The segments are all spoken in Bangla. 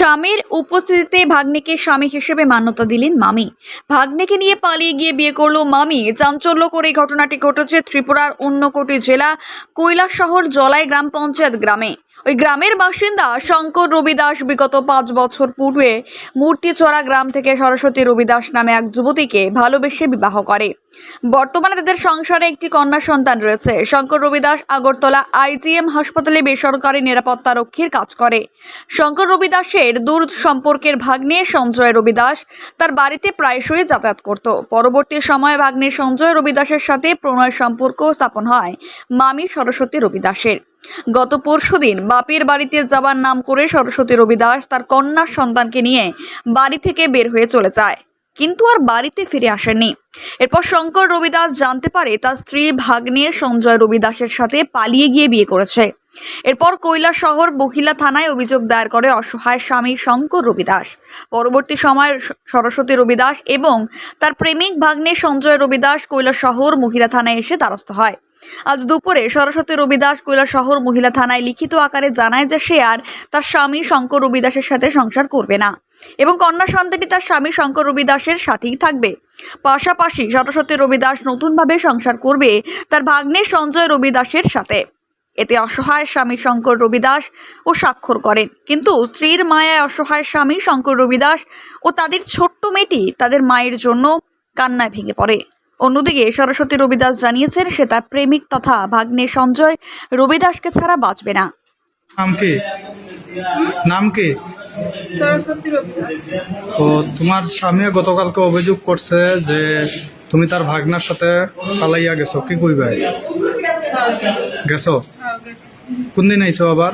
স্বামীর উপস্থিতিতে ভাগ্নেকে স্বামী হিসেবে মান্যতা দিলেন মামি। ভাগ্নেকে নিয়ে পালিয়ে গিয়ে বিয়ে করল মামি। চাঞ্চল্য করে ঘটনাটি ঘটেছে ত্রিপুরার অন্য কোটি জেলা কৈলাসহর জলাই গ্রাম পঞ্চায়েত গ্রামে। ওই গ্রামের বাসিন্দা শঙ্কর রবিদাস বিগত পাঁচ বছর পূর্বে মূর্তিছড়া গ্রাম থেকে সরস্বতী রবিদাস নামে এক যুবতীকে ভালোবেসে বিবাহ করে। বর্তমানে তাদের সংসারে একটি কন্যা সন্তান রয়েছে। শঙ্কর রবিদাস আগরতলা আইজিএম হাসপাতালে বেসরকারি নিরাপত্তা রক্ষীর কাজ করে। শঙ্কর রবিদাসের দূর সম্পর্কের ভাগ্নে সঞ্জয় রবিদাস তার বাড়িতে প্রায়শই যাতায়াত করত। পরবর্তী সময়ে ভাগ্নে সঞ্জয় রবিদাসের সাথে প্রণয় সম্পর্ক স্থাপন হয় মামি সরস্বতী রবিদাসের। গত পরশুদিন বাপের বাড়িতে যাবার নাম করে সরস্বতী রবিদাস তার কন্যার সন্তানকে নিয়ে বাড়ি থেকে বের হয়ে চলে যায়, কিন্তু আর বাড়িতে ফিরে আসেননি। এরপর শঙ্কর রবিদাস জানতে পারে তার স্ত্রী ভাগ্নে সঞ্জয় রবিদাসের সাথে পালিয়ে গিয়ে বিয়ে করেছে। এরপর কৈলা শহর বহিলা থানায় অভিযোগ দায়ের করে অসহায় স্বামী শঙ্কর রবিদাস। পরবর্তী সময় সরস্বতী রবিদাস এবং তার প্রেমিক ভাগ্নে সঞ্জয় রবিদাস কৈলা শহর মহিলা থানায় এসে দ্বারস্থ হয়। আজ দুপুরে সরস্বতী রবিদাস শহর মহিলা থানায় লিখিত আকারে জানায় যে সে আর তার স্বামী শঙ্কর রবিদাসের সাথে সংসার করবে না এবং কন্যা সন্তানটি তার স্বামী শঙ্কর রবিদাসের সাথেই থাকবে। পাশাপাশি সরস্বতী রবিদাস নতুনভাবে সংসার করবে তার ভাগ্নে সঞ্জয় রবিদাসের সাথে। এতে অসহায় স্বামী শঙ্কর রবিদাস ও স্বাক্ষর করেন। কিন্তু স্ত্রীর মায়ায় অসহায় স্বামী শঙ্কর রবিদাস ও তাদের ছোট্ট মেয়েটি তাদের মায়ের জন্য কান্নায় ভেঙে পড়ে। অন্যদিকে সরস্বতী রবিদাস জানিয়েছেন সে তার প্রেমিক তথা ভাগ্নে সঞ্জয় রবিদাসকে ছাড়া বাঁচবে না। নাম কি? নাম কি? সরস্বতী রবিদাস। তো তোমার স্বামী গতকালকে অভিযোগ করছে যে তুমি তার ভাগনার সাথে পালাইয়া গেছো। কি কইবা? গেছো? হ্যাঁ, গেছি। কোন দিন আইছো আবার?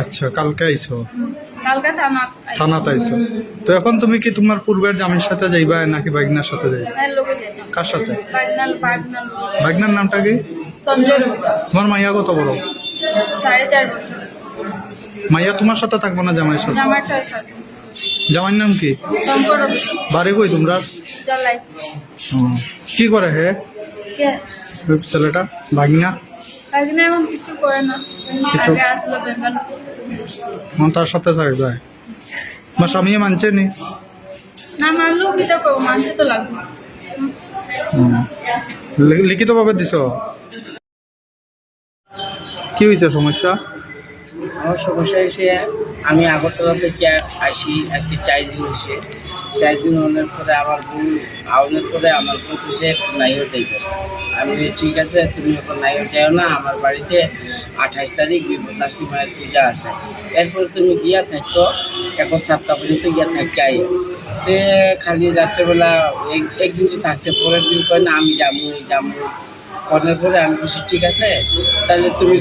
আচ্ছা কালকে আইছো? কালকে থানা থানাতে আইছো। তো এখন তুমি কি তোমার পূর্বের জামির সাথে যাইবা নাকি ভাগনার সাথে যাইবা? হ্যাঁ কার সাথে? ভাগনার নামটা কি? তোমার মাইয়া কত বড়? মাইয়া তোমার সাথে থাকব না জামাইয়ের সাথে? জামাইয়ের নাম কি? বাড়ি কই তোমরা? কি করে হে? কে? ছেলেটা? ভাগনা? বাগনা এমন কিছু করে না। কিছু? আগে আসলো বেঙ্গল। তার সাথে থাকবে আমার স্বামী মানছে নি? না মানলেও কি করব মানতে তো লাগবে। লিখিতভাবে দিছ? কি হয়েছে সমস্যা? আমার সমস্যা হয়েছে, আমি আগরতলা থেকে আসি, আজকে চার দিন হয়েছে। চার দিন হওয়ার পরে আমার বোন আওয়ানোর পরে আমার খুশি একটু নাইও যাইব। আমি ঠিক আছে, তুমি এখন নাইও যাও না, আমার বাড়িতে আঠাশ তারিখ বিপদাসী মায়ের পূজা আছে। এরপরে তুমি গিয়া থাকো এক সপ্তাহ পর্যন্ত গিয়া থাকি আই তে খালি রাত্রেবেলা এক- একদিন তো থাকছে, পরের দিন কয়, না, আমি যাব যাব করার পরে আমি বলছি ঠিক আছে তাহলে তুমি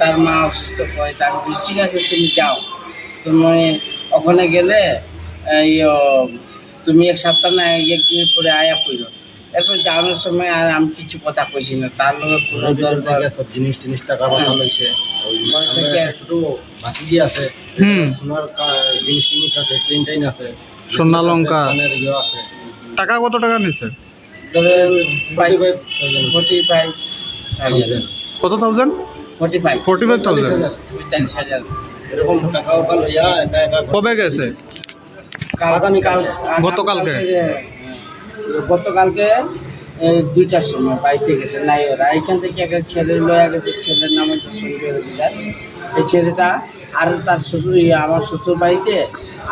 তার মা অসুস্থ হয় তা আমি বলছি ঠিক আছে তুমি যাও। তুমি ওখানে গেলে এই তুমি এক সপ্তাহ না একদিনের পরে আয়া পড়ো এরপর যাওয়ানোর সময় আর আমি কিছু কথা কইছি না। তার লগে কোনো দরকার সব জিনিস টিনিস টাকা কথা লইছে। ছোট ভাতিজি আছে। সোনার জিনিস টিনিস আছে ট্রেন ট্রেন আছে। সোনা লঙ্কা। ইয়ে আছে। টাকা কত টাকা নিছে? ফোর্টি ফাইভ থাউজেন্ড কত thousand forty five forty five thousand হাজার। পঁয়তাল্লিশ হাজার। এরকম টাকা ওকা লইয়া একা একা কবে গেছে? কাল আগামীকাল। গতকালকে? গতকালকে দুইটার সময় বাড়িতে গেছে নাই ওরা। এইখান থেকে একটা ছেলে লয়া গেছে ছেলের নাম হচ্ছে সঞ্জয় এই ছেলেটা আর তার শ্বশুর ইয়ে, আমার শ্বশুর বাড়িতে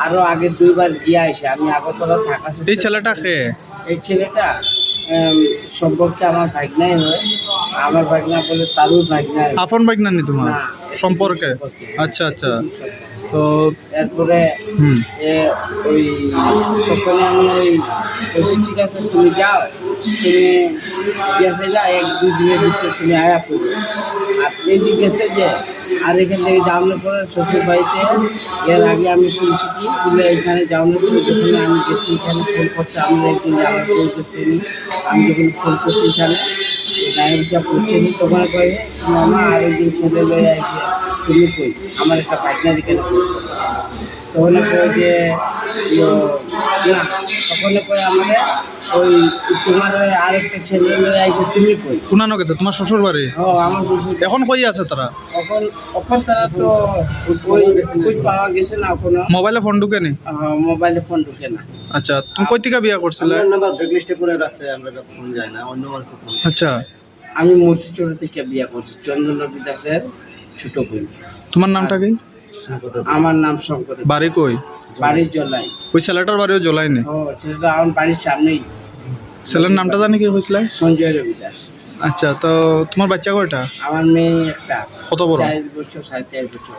আরও আগে দুইবার গিয়ে আসে আমি আগরতলা থাকা এই ছেলেটা এই ছেলেটা সম্পর্কে আমার ভাগনাই হয়। আমার ভাগনা বলে তারও ভাগনাই আপন বাইক না নি তোমার সম্পর্কে। আচ্ছা আচ্ছা। তো এরপরে এ ওই তখন আমি ওই বলছি ঠিক আছে তুমি যাও। তুমি গেছে যা এক দুই দিনের ভিতরে তুমি আয়া পড়ো। আর এই যে গেছে যে আর এখান থেকে যাওয়ানোর পরে শ্বশুর বাড়িতে এর আগে আমি শুনছি কি বলে এখানে যাওয়ানোর পরে যখন আমি গেছি এখানে ফোন করছে আমি একদিন আমার ফোন করছি আমি যখন ফোন করছি এখানে নায়কটা পড়ছেনি তোমার কয়ে মামা আর একদিন ছেলে লয়ে আসে তুমি কই? আমার একটা পার্টনার এখানে তখন কয় যে না তখন কয় আমারে ওই তোমার আরেকটা ছেলে লয়ে আইসে তুমি কই কোনানো গেছে তোমার শ্বশুর বাড়ি ও আমার শ্বশুর। এখন কই আছে তারা? এখন এখন তারা তো ওই খোঁজ পাওয়া গেছে না। এখনও। মোবাইলে ফোন ঢুকে নি? মোবাইলে ফোন ঢুকে না। আচ্ছা তুমি কই থেকে বিয়া করছিলে? আমার নাম্বার ব্ল্যাকলিস্টে করে রাখছে আমরা ফোন যায় না অন্য মানুষের ফোন আচ্ছা। আমি মতিচুর থেকে বিয়ে করছি চন্দ্রন বিদাসের ছোট বোন। তোমার নামটা কি? আমার নাম শঙ্কর বাড়ি কই? বাড়ি জলাই। ওই ছেলেটার বাড়িও নেই ও ছেলেটা আমার বাড়ির সামনেই। ছেলের নামটা জানি কি হয়েছিল? সঞ্জয় রবিদাস। আচ্ছা তো তোমার বাচ্চা কয়টা? আমার মেয়ে একটা। কত বড়? চার বছর সাড়ে চার বছর।